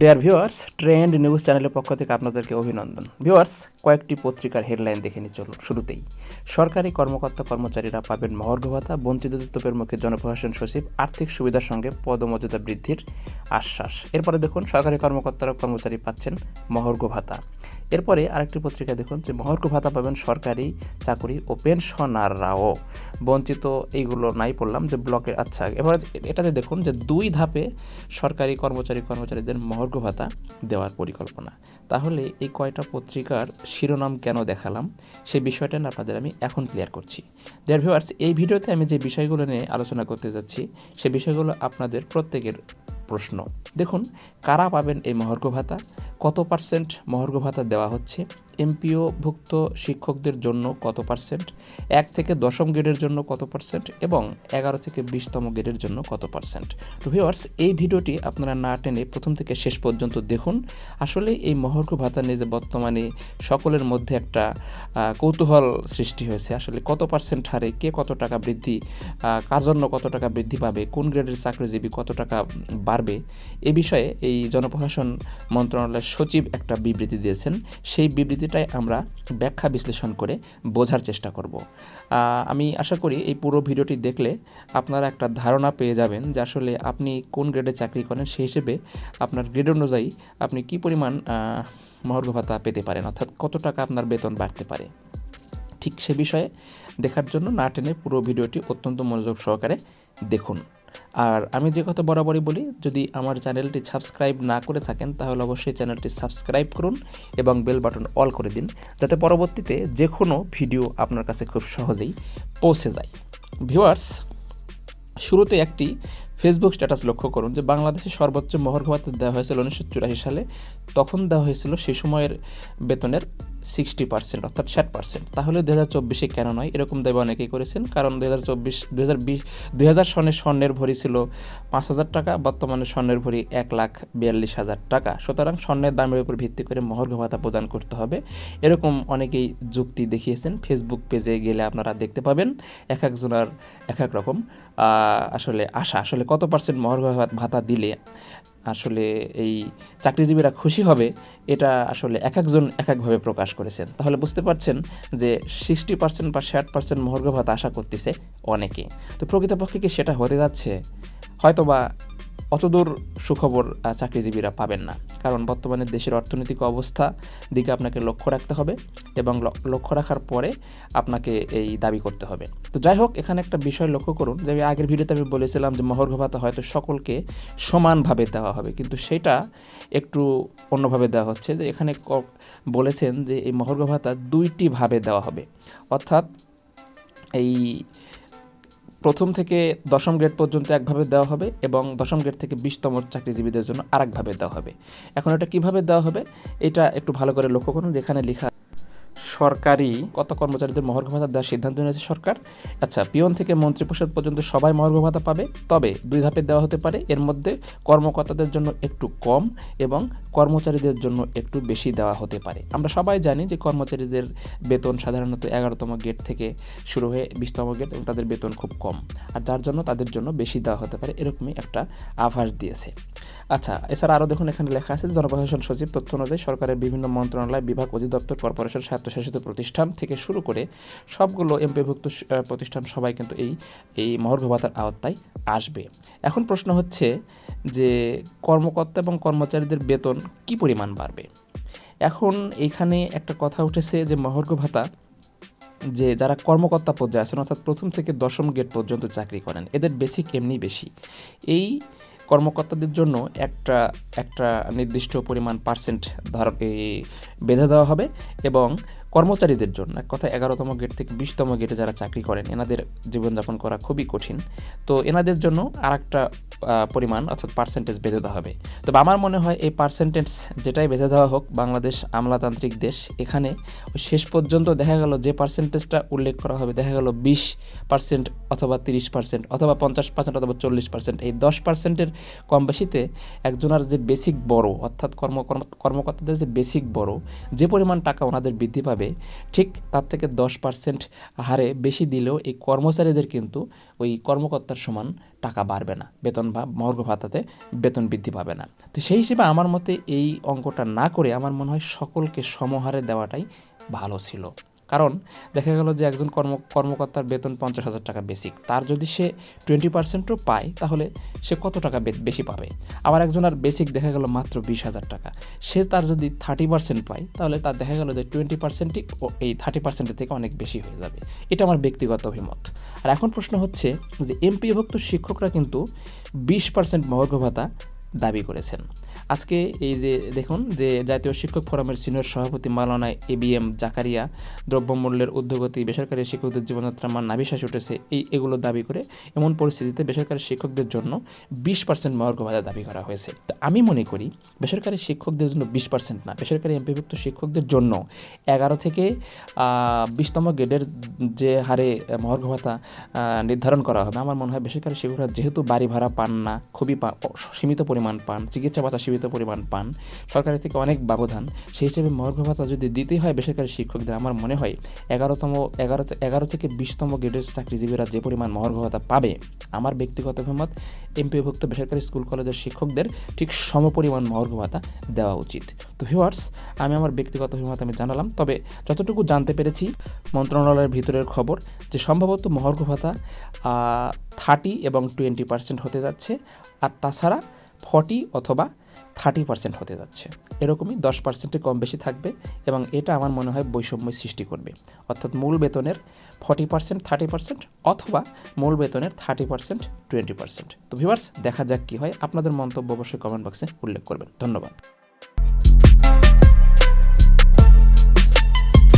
Dear viewers trend news চ্যানেলের পক্ষ থেকে আপনাদেরকে অভিনন্দন। ভিওয়ার্স কয়েকটি পত্রিকার হেডলাইন দেখে নিয়ে চলুন শুরুতেই। সরকারি কর্মকর্তা কর্মচারীরা পাবেন মহর্ঘ ভাতা, বঞ্চিত দত্তপের মুখে জনপ্রশাসন সচিব, আর্থিক সুবিধার সঙ্গে পদমর্যাদা বৃদ্ধির আশ্বাস। এরপরে দেখুন, সরকারি কর্মকর্তারা কর্মচারী পাচ্ছেন মহর্ঘ ভাতা। এরপরে আরেকটি পত্রিকা দেখুন যে মহর্ঘ ভাতা পাবেন সরকারি চাকরি ও পেনশনাররাও। বঞ্চিত এইগুলো নাই পড়লাম যে ব্লকের আচ্ছা এবারে এটাতে দেখুন যে দুই ধাপে সরকারি কর্মচারী, কর্মচারীদের মহর্ঘ ভাতা দেওয়ার পরিকল্পনা। তাহলে এই কয়টা পত্রিকার শিরোনাম কেন দেখালাম? সেই বিষয়টা না আপনাদের আমি এখন ক্লিয়ার করছি। দেয়ার ভিউয়ার্স এই ভিডিওতে আমি যে বিষয়গুলো নিয়ে আলোচনা করতে যাচ্ছি, সে বিষয়গুলো আপনাদের প্রত্যেকের প্রশ্ন। দেখুন, কারা পাবেন এই মহর্ঘ ভাতা? কত পার্সেন্ট মহর্ঘ ভাতা দেওয়া হচ্ছে? এমপিও ভুক্ত শিক্ষকদের জন্য কত পার্সেন্ট? এক থেকে দশম গ্রেডের জন্য কত পার্সেন্ট? এবং এগারো থেকে বিশতম গ্রেডের জন্য কত পার্সেন্ট? তো ভিওয়ার্স এই ভিডিওটি আপনারা না টেনে প্রথম থেকে শেষ পর্যন্ত দেখুন। আসলে এই মহর্ঘ ভাতা নিয়ে যে বর্তমানে সকলের মধ্যে একটা কৌতূহল সৃষ্টি হয়েছে। আসলে কত পার্সেন্ট হারে কে কত টাকা বৃদ্ধি কার জন্য কত টাকা বৃদ্ধি পাবে, কোন গ্রেডের চাকরিজীবী কত টাকা বাড়বে, এ বিষয়ে এই জনপ্রশাসন মন্ত্রণালয়ের সচিব একটা বিবৃতি দিয়েছেন। সেই বিবৃতিটাই আমরা ব্যাখ্যা বিশ্লেষণ করে বোঝার চেষ্টা করব। আমি আশা করি এই পুরো ভিডিওটি দেখলে আপনারা একটা ধারণা পেয়ে যাবেন যে আসলে আপনি কোন গ্রেডে চাকরি করেন, সেই হিসেবে আপনার গ্রেড অনুযায়ী আপনি কী পরিমাণ মহর্ঘ ভাতা পেতে পারেন, অর্থাৎ কত টাকা আপনার বেতন বাড়তে পারে। ঠিক সে বিষয়ে দেখার জন্য না টেনে পুরো ভিডিওটি অত্যন্ত মনোযোগ সহকারে দেখুন। আর আমি যে কথা বরাবরই বলি, যদি আমার চ্যানেলটি সাবস্ক্রাইব না করে থাকেন, তাহলে অবশ্যই চ্যানেলটি সাবস্ক্রাইব করুন এবং বেল বাটন অল করে দিন, যাতে পরবর্তীতে যে কোনো ভিডিও আপনার কাছে খুব সহজেই পৌঁছে যায়। ভিউয়ার্স, শুরুতে একটি ফেসবুক স্ট্যাটাস লক্ষ্য করুন যে, বাংলাদেশে সর্বোচ্চ মহর্ঘ ভাতা দেওয়া হয়েছিল উনিশশো চুরাশি সালে। তখন দেওয়া হয়েছিল সে সময়ের বেতনের সিক্সটি পার্সেন্ট অর্থাৎ ষাট পার্সেন্ট তাহলে দু হাজার চব্বিশে কেন নয়? এরকম দাবি অনেকেই করেছেন। কারণ দু হাজার চব্বিশ দু হাজার বিশ, দুই হাজার সনের স্বর্ণের ভরি ছিল পাঁচ হাজার টাকা, বর্তমানে স্বর্ণের ভরি এক লাখ বিয়াল্লিশ হাজার টাকা। সুতরাং স্বর্ণের দামের উপর ভিত্তি করে মহর্ঘ ভাতা প্রদান করতে হবে। এরকম অনেকেই যুক্তি দেখিয়েছেন। ফেসবুক পেজে গেলে আপনারা দেখতে পাবেন। এক একজনের এক এক রকম আসলে আশা। আসলে কত পার্সেন্ট মহর্ঘ ভাতা দিলে আসলে এই চাকরিজীবীরা খুশি হবে, এটা আসলে এক একজন এক একভাবে প্রকাশ করেছেন। তাহলে বুঝতে পারছেন যে সিক্সটি পার্সেন্ট বা ষাট পার্সেন্ট মহর্ঘ ভাতা আশা করতেছে অনেকে। তো প্রকৃতপক্ষে কি সেটা হতে যাচ্ছে? হয়তোবা অতদূর সুখবর চাকরিজীবীরা পাবেন না। কারণ বর্তমানে দেশের অর্থনৈতিক অবস্থা দিকে আপনাকে লক্ষ্য রাখতে হবে এবং লক্ষ্য রাখার পরে আপনাকে এই দাবি করতে হবে। তো যাই হোক, এখানে একটা বিষয় লক্ষ্য করুন যে আমি আগের ভিডিওতে আমি বলেছিলাম যে মহর্ঘ ভাতা হয়তো সকলকে সমানভাবে দেওয়া হবে, কিন্তু সেটা একটু অন্যভাবে দেওয়া হচ্ছে যে এখানে বলেছেন যে এই মহর্ঘ ভাতা দুইটি ভাবে দেওয়া হবে। অর্থাৎ এই প্রথম থেকে দশম গ্রেড পর্যন্ত একভাবে দেওয়া হবে এবং দশম গ্রেড থেকে বিশতম চাকরিজীবীদের জন্য আরেকভাবে দেওয়া হবে। এখন এটা কীভাবে দেওয়া হবে? এটা একটু ভালো করে লক্ষ্য করুন, যেখানে লেখা সরকারি কত কর্মচারীদের মহর্ঘ ভাতা দেওয়ার সিদ্ধান্ত নিয়েছে সরকার? আচ্ছা পিয়ন থেকে মন্ত্রিপরিষদ পর্যন্ত সবাই মহর্ঘ ভাতা পাবে, তবে দুই ধাপে দেওয়া হতে পারে। এর মধ্যে কর্মকর্তাদের জন্য একটু কম এবং কর্মচারীদের জন্য একটু বেশি দেওয়া হতে পারে। আমরা সবাই জানি যে কর্মচারীদের বেতন সাধারণত এগারোতম গেট থেকে শুরু হয়ে বিশতম গেট এবং তাদের বেতন খুব কম, আর যার জন্য তাদের জন্য বেশি দেওয়া হতে পারে এরকমই একটা আভাস দিয়েছে। আচ্ছা এছাড়া আরও দেখুন, এখানে লেখা আছে, জনপ্রশাসন সচিব তথ্য অনুযায়ী সরকারের বিভিন্ন মন্ত্রণালয়, বিভাগ, অধিদপ্তর, কর্পোরেশন স্বায়ত্তশাসিত প্রতিষ্ঠান থেকে শুরু করে সবগুলো এমপিভুক্ত প্রতিষ্ঠান সবাই কিন্তু এই এই মহর্ঘ ভাতার আওতায় আসবে। এখন প্রশ্ন হচ্ছে যে কর্মকর্তা এবং কর্মচারীদের বেতন কি পরিমাণ বাড়বে? এখন এখানে একটা কথা উঠেছে যে মহর্ঘ ভাতা যে যারা কর্মকর্তা পর্যায়ে আছেন, অর্থাৎ প্রথম থেকে দশম গেট পর্যন্ত চাকরি করেন, এদের বেসিক এমনি বেশি। এই কর্মকর্তাদের জন্য একটা একটা নির্দিষ্ট পরিমাণ পার্সেন্ট ধর বেঁধে দেওয়া হবে এবং কর্মচারীদের জন্য। এক কথা এগারোতম গেট থেকে বিশতম গেটে যারা চাকরি করেন, এনাদের জীবনযাপন করা খুবই কঠিন। তো এনাদের জন্য আর একটা পরিমাণ অর্থাৎ পার্সেন্টেজ বেঁধে দেওয়া হবে। তবে আমার মনে হয় এই পার্সেন্টেজ যেটাই বেঁধে দেওয়া হোক, বাংলাদেশ আমলাতান্ত্রিক দেশ, এখানে শেষ পর্যন্ত দেখা গেল যে পার্সেন্টেজটা উল্লেখ করা হবে, দেখা গেল বিশ পার্সেন্ট অথবা তিরিশ পার্সেন্ট অথবা পঞ্চাশ পার্সেন্ট অথবা চল্লিশ পার্সেন্ট এই দশ পার্সেন্টের কম বেশিতে একজনের যে বেসিক বড়, অর্থাৎ কর্ম, কর্ম- কর্মকর্তাদের যে বেসিক বড়, যে পরিমাণ টাকা ওনাদের বৃদ্ধি পাবে পাবে ঠিক তার থেকে দশ পার্সেন্ট হারে বেশি দিলেও এই কর্মচারীদের কিন্তু ওই কর্মকর্তার সমান টাকা বাড়বে না, বেতন বা মর্গ ভাতাতে বেতন বৃদ্ধি পাবে না। তো সেই হিসেবে আমার মতে এই অঙ্কটা না করে আমার মনে হয় সকলকে সমহারে দেওয়াটাই ভালো ছিল। কারণ দেখা গেল যে একজন কর্ম, কর্মকর্তার বেতন পঞ্চাশ হাজার টাকা বেসিক তার যদি সে টোয়েন্টি পার্সেন্টও পায়, তাহলে সে কত টাকা বেশি পাবে? আবার একজন আর বেসিক দেখা গেল মাত্র বিশ হাজার টাকা। সে তার যদি থার্টি পার্সেন্ট পায়, তাহলে তার দেখা গেল যে টোয়েন্টি পার্সেন্টই এই থার্টি পার্সেন্টের থেকে অনেক বেশি হয়ে যাবে। এটা আমার ব্যক্তিগত অভিমত। আর এখন প্রশ্ন হচ্ছে যে এমপিভুক্ত শিক্ষকরা কিন্তু বিশ পার্সেন্ট মহর্ঘ ভাতা দাবি করেছেন। আজকে এই যে দেখুন যে জাতীয় শিক্ষক ফোরামের সিনিয়র সভাপতি Maulana A B M Zakaria দ্রব্যমূল্যের ঊর্ধ্বগতি বেসরকারি শিক্ষকদের জীবনযাত্রা মান নাভিশ্বাস উঠেছে, এই এগুলো দাবি করে এমন পরিস্থিতিতে বেসরকারি শিক্ষকদের জন্য বিশ পার্সেন্ট মহার্ঘ ভাতা দাবি করা হয়েছে। তো আমি মনে করি বেসরকারি শিক্ষকদের জন্য বিশ পার্সেন্ট না, বেসরকারি এমপিভুক্ত শিক্ষকদের জন্য এগারো থেকে বিশতম গ্রেডের যে হারে মহার্ঘ ভাতা নির্ধারণ করা হবে। আমার মনে হয় বেসরকারি শিক্ষকরা যেহেতু বাড়ি ভাড়া পান না, খুবই সীমিত পরিমাণ পান, চিকিৎসা ভাতা সীমিত পরিমাণ পান, সরকারের থেকে অনেক ব্যবধান। সেই হিসেবে মহার্ঘ ভাতা যদি দিতেই হয় বেসরকারি শিক্ষকদের, আমার মনে হয় এগারোতম, এগারো এগারো থেকে বিশতম গ্রেডের চাকরিজীবীরা যে পরিমাণ মহার্ঘ ভাতা পাবে, আমার ব্যক্তিগত অভিমত এমপিভুক্ত বেসরকারি স্কুল কলেজের শিক্ষকদের ঠিক সমপরিমাণ মহার্ঘ ভাতা দেওয়া উচিত। তো ভিউয়ার্স আমি আমার ব্যক্তিগত অভিমত আমি জানালাম, তবে যতটুকু জানতে পেরেছি, মন্ত্রণালয়ের ভিতরের খবর যে সম্ভবত মহর্ঘ ভাতা থার্টি এবং টোয়েন্টি পার্সেন্ট হতে যাচ্ছে, আর তাছাড়া ফর্টি অথবা থার্টি পার্সেন্ট হতে যাচ্ছে। এরকমই দশ পার্সেন্টে কম বেশি থাকবে এবং এটা আমার মনে হয় বৈষম্য সৃষ্টি করবে। অর্থাৎ মূল বেতনের ফর্টি পার্সেন্ট, থার্টি পার্সেন্ট অথবা মূল বেতনের থার্টি পার্সেন্ট, টোয়েন্টি পার্সেন্ট। তো ভিভার্স দেখা যাক কী হয়। আপনাদের মন্তব্য অবশ্যই কমেন্ট বক্সে উল্লেখ করবেন। ধন্যবাদ।